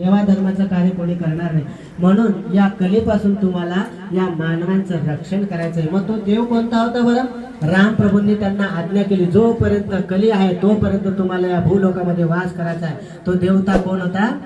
सेवा धर्माचं कार्य कोणी करणार नाही. म्हणून या कलेपासून तुम्हाला या मानवांचं रक्षण करायचं आहे मग तो देव कोणता होता बरं? राम प्रभूंनी त्यांना आज्ञा केली. जोपर्यंत कली आहे तोपर्यंत तुम्हाला या भूलोकामध्ये वास करायचा आहे. तो देवता कोण होता?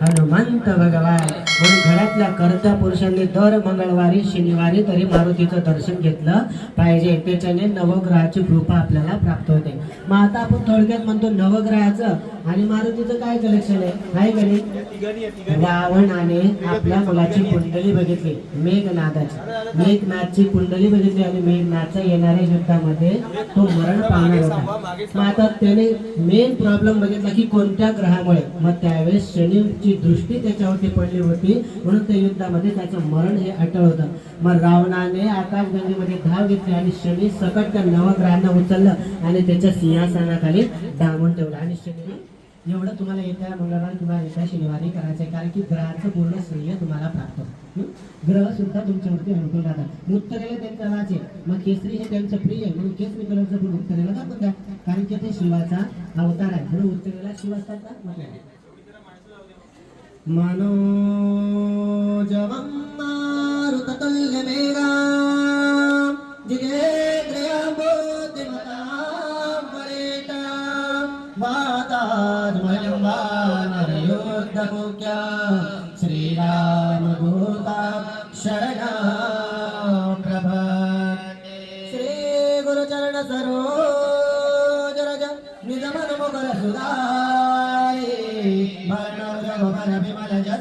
हनुमंत भगवान. म्हणून घरातल्या कर्ता पुरुषांनी दर मंगळवारी शनिवारी तरी मारुतीचं दर्शन घेतलं पाहिजे. त्याच्याने नवग्रहाची कृपा आपल्याला प्राप्त होते. मग आता आपण थोडक्यात म्हणतो नवग्रहाचं. आणि मारुतीचं काय कलेक्शन आहे? गणित रावणाने आपल्या मुलाची कुंडली बघितली मेघनाथाची मेघनाथची कुंडली बघितली आणि मेघनाथचा येणाऱ्या युद्धामध्ये तो मरण पाहणार होता. मग आता त्याने मेन प्रॉब्लेम बघितला की कोणत्या ग्रहामुळे? मग त्यावेळेस शनीची दृष्टी त्याच्यावरती पडली होती. म्हणून त्या युद्धामध्ये त्याचं मरण हे अटळ होतं. मग रावणाने आकाशगंगेमध्ये धाव घेतली आणि शनी सकट त्या नवग्रहांना उचललं आणि त्याच्या सिंहासनाखाली डांबून ठेवलं. आणि शनी एवढं तुम्हाला येत्या मंगळवार किंवा येत्या शनिवारी करायचं आहे कारण की ग्रहाचं पूर्ण श्रेय तुम्हाला प्राप्त होतं. ग्रह सुद्धा तुमच्यावरती अनुकूल राहतात. उत्तरेला त्यांचा राज आहे मग केसरी हे त्यांचं प्रिय आहे म्हणून केसरी कलरचं पण उत्तरेला दाखवतात कारण की ते शिवाचा अवतार आहे. म्हणून उत्तरेला शिवाचा असतात आहे म्हटलं మనోజవం మారుతల్యమేగా జిగేంద్రయాబోధిమతాంబరేట మాతాజ్మయంబానరయోద్ధముఖ్య శ్రీరామభూత శరణా ప్రభ శ్రీ గురుచరణ సరోజరజ నిజమనుముఖర సుధాయి భరణ భరభి जय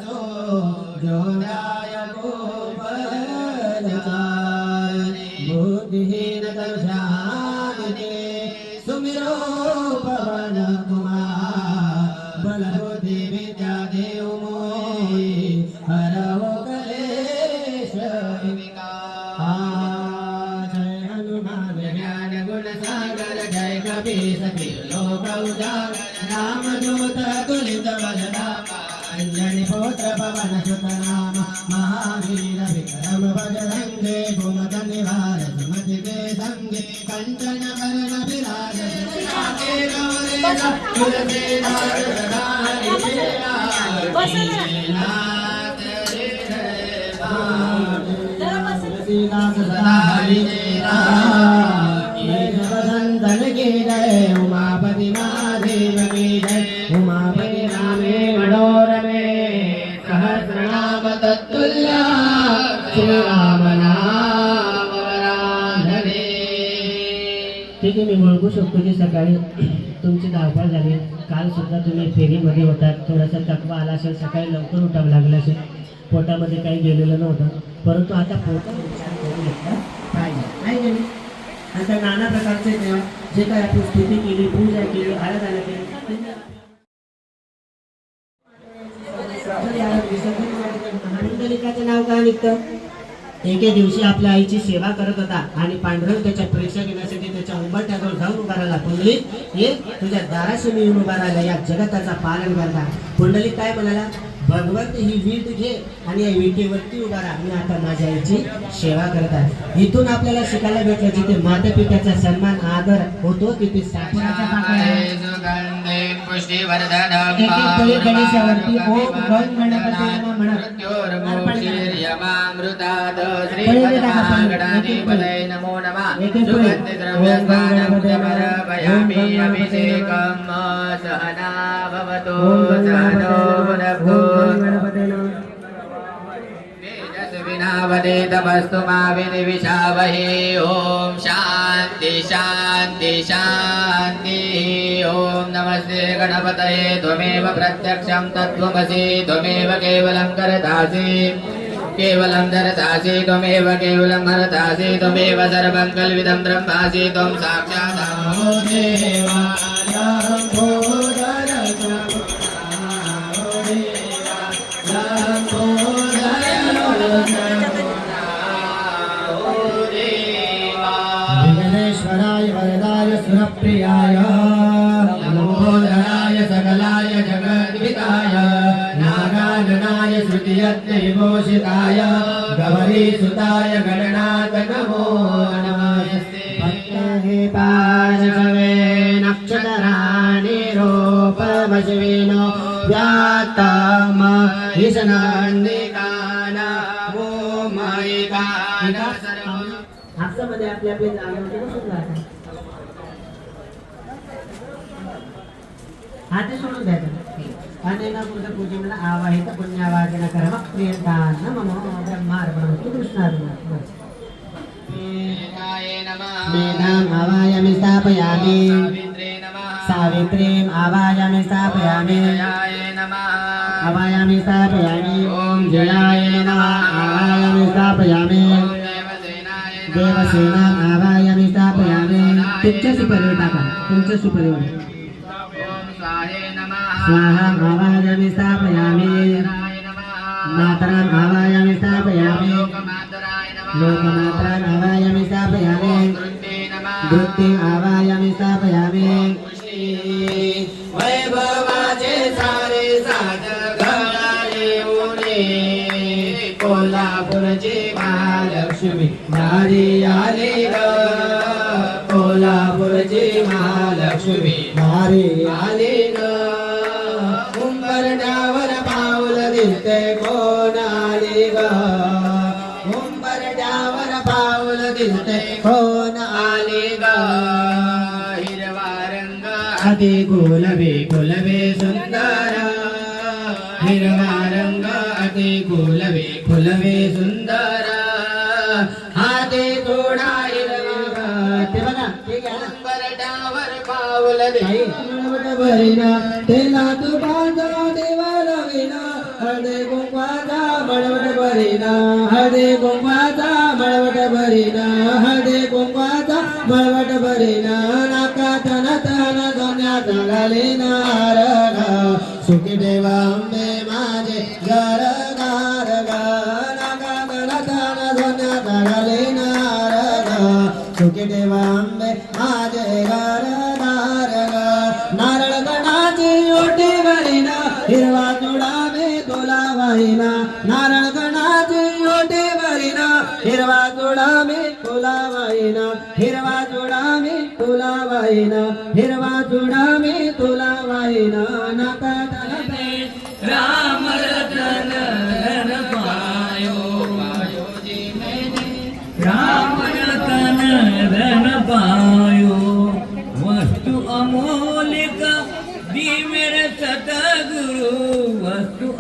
ज्ञान गुण सागर जय लोक उजागर। राम दूत పవన సుతనామ మహావీర విక్రమ భజరంగే భూమత నివార సుమతికే సంగే కంచన వరణ విరాజ కులదే నారదారి ओळखू शकतो की सकाळी तुमची धावपळ झाली. काल सुद्धा तुम्ही फेरीमध्ये होतात. थोडासा थकवा आला असेल. सकाळी लवकर उठावं लागलं असेल. पोटामध्ये काही गेलेलं नव्हतं. परंतु आता पोटा विचार करून घेतला पाहिजे. नाही आता नाना प्रकारचे देव जे काय आपण स्थिती केली पूजा केली आराधना केली महामंडलिकाचं नाव काय निघतं? एके दिवशी आपल्या आईची सेवा करत होता आणि पांडुरंग त्याच्या परीक्षा घेण्यासाठी उंबरठ्याजवळ जाऊन उभा राहिला पुंडलिक. ये तुझ्या दाराशी मी येऊन उभा राहिला. या जगताचा पालन करता. पुंडलिक काय म्हणाला? भगवंत ही वीट घे आणि या विटेवरती उभा राहा. मी आता माझ्या आईची सेवा करत आहे. इथून आपल्याला शिकायला भेटलं जिथे माता पित्याचा सन्मान आदर होतो तिथे गणेशावरती ओम गण गणपती नमः नमो नमः। सहना भवतु। सहनो. विनावदे तमस्तु मा विनिविषावहे ॐ शान्ति शान्ति शान्तिः। ॐ नमस्ते गणपतये। त्वमेव प्रत्यक्षं तत्त्वमसि। त्वमेव केवलं करतासि केवलं धरतासि त्वमेव केवलं हरतासि त्वमेव सर्वं कल्विदं ब्रह्मासि त्वं साक्षात् विघ्नेश्वराय वरदाय सुरप्रियाय। गौरीसुताय गणनाथ नमो नमस्ते भक्ते पार्श्वे नक्षत्राणि रूपमश्विनो व्यात्तम ईशनान्निकाना ओम ऐकाना सर्व हातामध्ये आपल्या आपल्या जागेवरती बसून जायचं. हात सोडून द्यायचं అనేన కృత పూజన ఆవాహిత పుణ్యవాదిన కర్మ ప్రియంతాన్న మమ బ్రహ్మార్పణమస్తు కృష్ణార్పణ మేనాం ఆవాయమి స్థాపయామి సావిత్రీం ఆవాయమి స్థాపయామి ఆవాయమి స్థాపయామి ఓం జయాయ నమ ఆవాయమి స్థాపయామి దేవసేనాం ఆవాయమి స్థాపయామి తుంచ సుపరివటాక తుంచ సుపరివటాక स्वाहा भावाय आवायामि स्थापयामि जनाय नमः मातरम् आवायामि स्थापयामि लोकमातराय भावाय लोकमातरान् स्थापयामि वृत्ते नमः वृत्तिम् स्थापयामि वैभवाचे सारे साध घडाले उरे कोल्हापूरची महालक्ष्मी नारी आली ग कोल्हापूरची महालक्ष्मी नारी आली ग అది గులవే గులవే సుందర నిరవారంగా అది గులవే గులవే సుందర అది కూడా తెలాదు బాధా దేవాల సుఖిదేవాంబే మాజే గర నారగ నగన తన ధన తగలి నారగ సుఖిదేవాంబే మాజే గర నారగ నారణ గణాచి యోటి వరిన ఇరవా తుడామే తులా వహిన నారణ గణాచి యోటి వరిన ఇరవా తుడామే తులా వహిన ఇరవా తుడామే తులా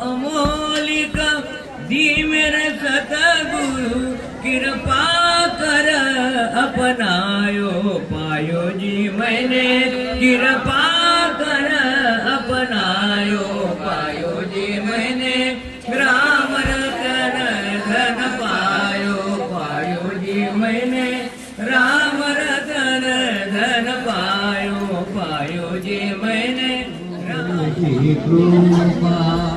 अमोलिक दी मेरे सतगुरु कृपा कर अपनायो पायो जी मैंने कृपा कर अपनायो पायो जी मैंने राम रतन धन पायो पायो जी मैंने राम रतन धन पायो पायो जी मैंने राम कृपा।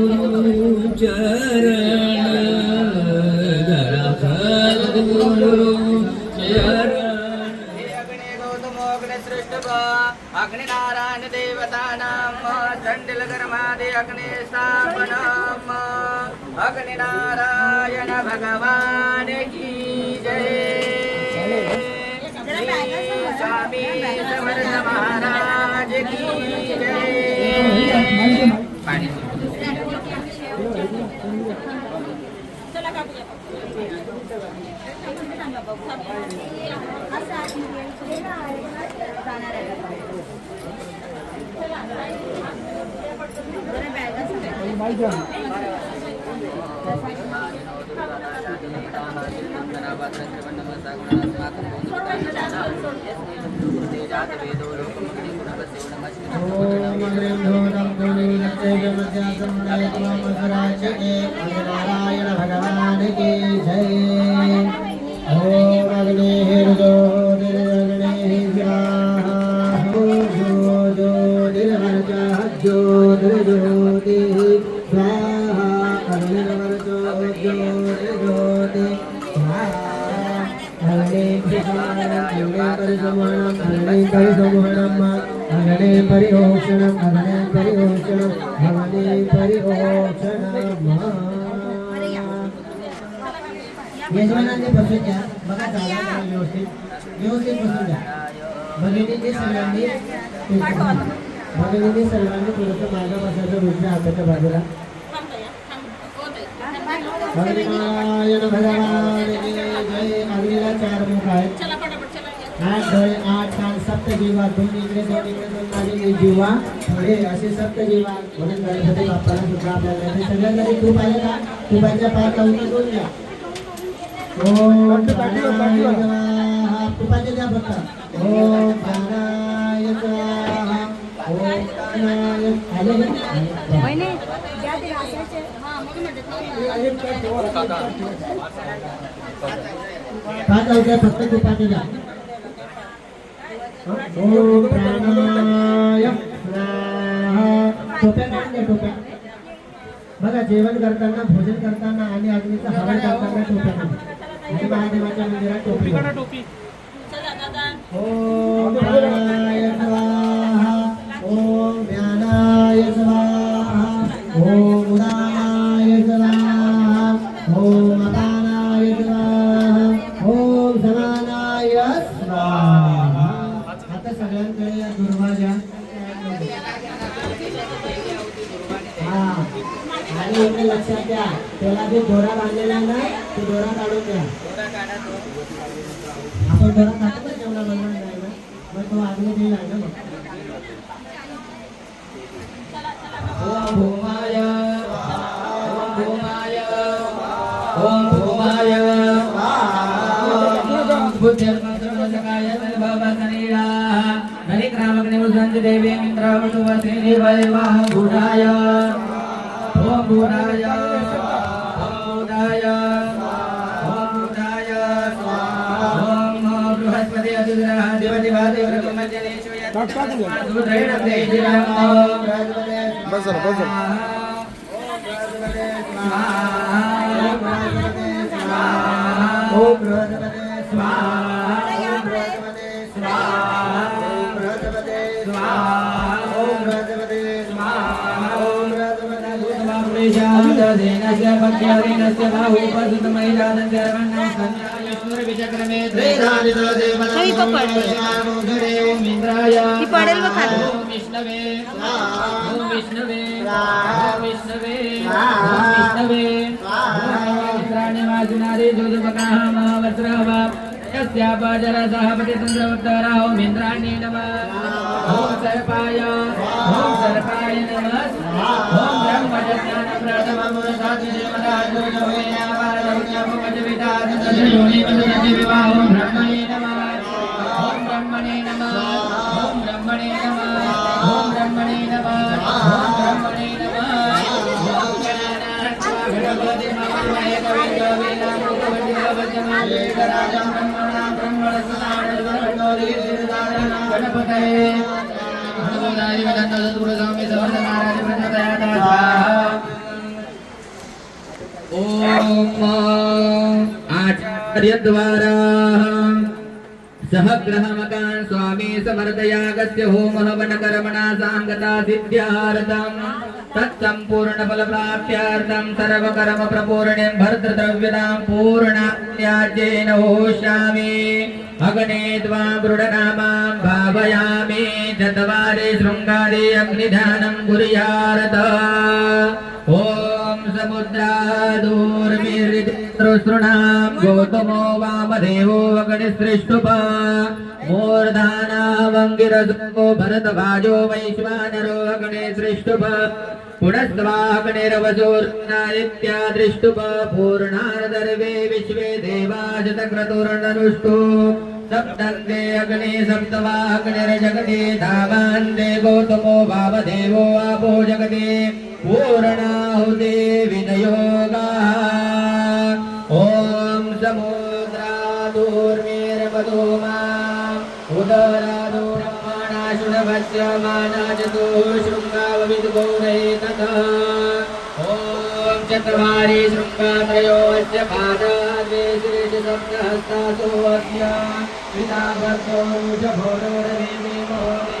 అగ్నినారాయణ దేవతానామ చండిల గర్మాది అగ్ని స్థాపనామ అగ్నినారాయణ భగవానికి జయ. స్వామి సమర్థ మహారాజకి జయ. ओम अग्रिम धूतं धूलीलते जमस्यासं नारायण नारायण अग्ने परिहोषणम् अग्ने परिहोषणम् अग्ने परिहोषणम् यजमानांनी बसून घ्या बघा व्यवस्थित व्यवस्थित बसून घ्या भगिनींनी सगळ्यांनी भगिनींनी सर्वांनी थोडंसं मागं बसायचं रुजल्या हाताच्या बाजूला भगवान भगवान जय अग्नीला चार मुख आहेत आठ डोळे आठ कान सप्त जीवा दोन इकडे दोन इकडे दोन मागे जीवा. पुढे असे सप्त जीवा म्हणून गणपती बाप्पाला सुद्धा आपल्याला ते सगळ्या जरी तूप आहे का? तुपाच्या पाच चौथा दोन घ्या ओम. तुपाचे द्या फक्त ओम आले हा पाच चौथ्या फक्त तुपाचे द्या ओम प्राणाय. टोप्या काढून द्या टोप्या बघा जेवण करताना भोजन करताना आणि अग्नीचा हवन करताना टोप्या. आणि महादेवाच्या मंदिरात टोपी. ओम हा. आणि इकडे लक्षात द्या त्याला जो दोरा बांधलेला ना तो दोरा काढून द्या आपण दोरा काढतो ना जेवढा बनवून नाही ना मग तो आग्ने दिला आहे ना मग. ओम भूमाय ओम भूमाय ओम भूमाय. बुद्धिर्मन्त्रमोचकाय सर्वभवसनीला हरिक्रामग्निमुसञ्च देवी वैवाह Budaya Swaha Budaya Swaha Budaya Swaha Om Brihaspati Adudra Devati Vadi Brahmajane Shvaya Sudhaira Dejira Om Bazar Bazar Om Brihaspati Swaha Om Brihaspati Swaha बृहस्पते ही पकड. ती पडेल बघ खाली. विष्णवे ओम विष्णवे ओम विष्णवे ओम विष्णवे मित्राणि वासुनादि दूधपकाः महावस्रः यस्यापजरसहपति तन्द्रवत्तरः ओम इन्द्राणी नमः ओम सर्पाय ओम सर्पाय नमः ओम ब्रह्मणे नमः ओम ब्रह्मणे नमः ओम ब्रह्मणे नमः ओम ब्रह्मणे नमः ओम ब्रह्मणे नमः ओम गणपतये. नमोदाय वदन्त सद्गुरु समर्थ महाराज प्रचोदयात्. स्वाहा ओम आचार्यद्वारा सहग्रहमकान् स्वामी समर्थयागस्य होमः वनकर्मणा साङ्गता सिद्ध्यार्थम् तत्सम्पूर्णफलप्राप्त्यार्थं सर्वकर्मप्रपूर्णिं भर्तृद्रव्यतां पूर्णात्याज्येन होष्यामि अग्ने त्वा गृढनामां भावयामि चत्वारि शृङ्गारे अग्निधानं कुर्यारत ॐ समुद्रादूर्मिर्तृसृणां गौतमो वामदेवो अग्निसृष्टुप मूर्धानावङ्गिरसो भरतभाजो वैश्वानरो अग्निसृष्टुप पुनस्त्वाग्निरवसोर्नादित्यादृष्टुप पूर्णार्दर्वे विश्वे देवाशतक्रतुर्नरुष्टु सप्तन्ते अग्नि सप्तवाग्निर्जगति धावान्ते गौतमो वामदेवो आपो जगति पूर्णाहुते विनयोगा। ॐ समुद्रादूर्मेरपदो मा उदरादो ब्रह्माणाशुणभस्य मानाचतो शृङ्गावविद्गौरे तथा ॐ चत्वारि शृङ्गात्रयोश्च पादाद्वे श्रीसप्तहस्तासो अस्य पिता भक्तो च भोरो रवि महोदय।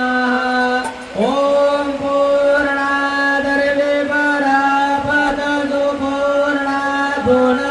i don't Bona.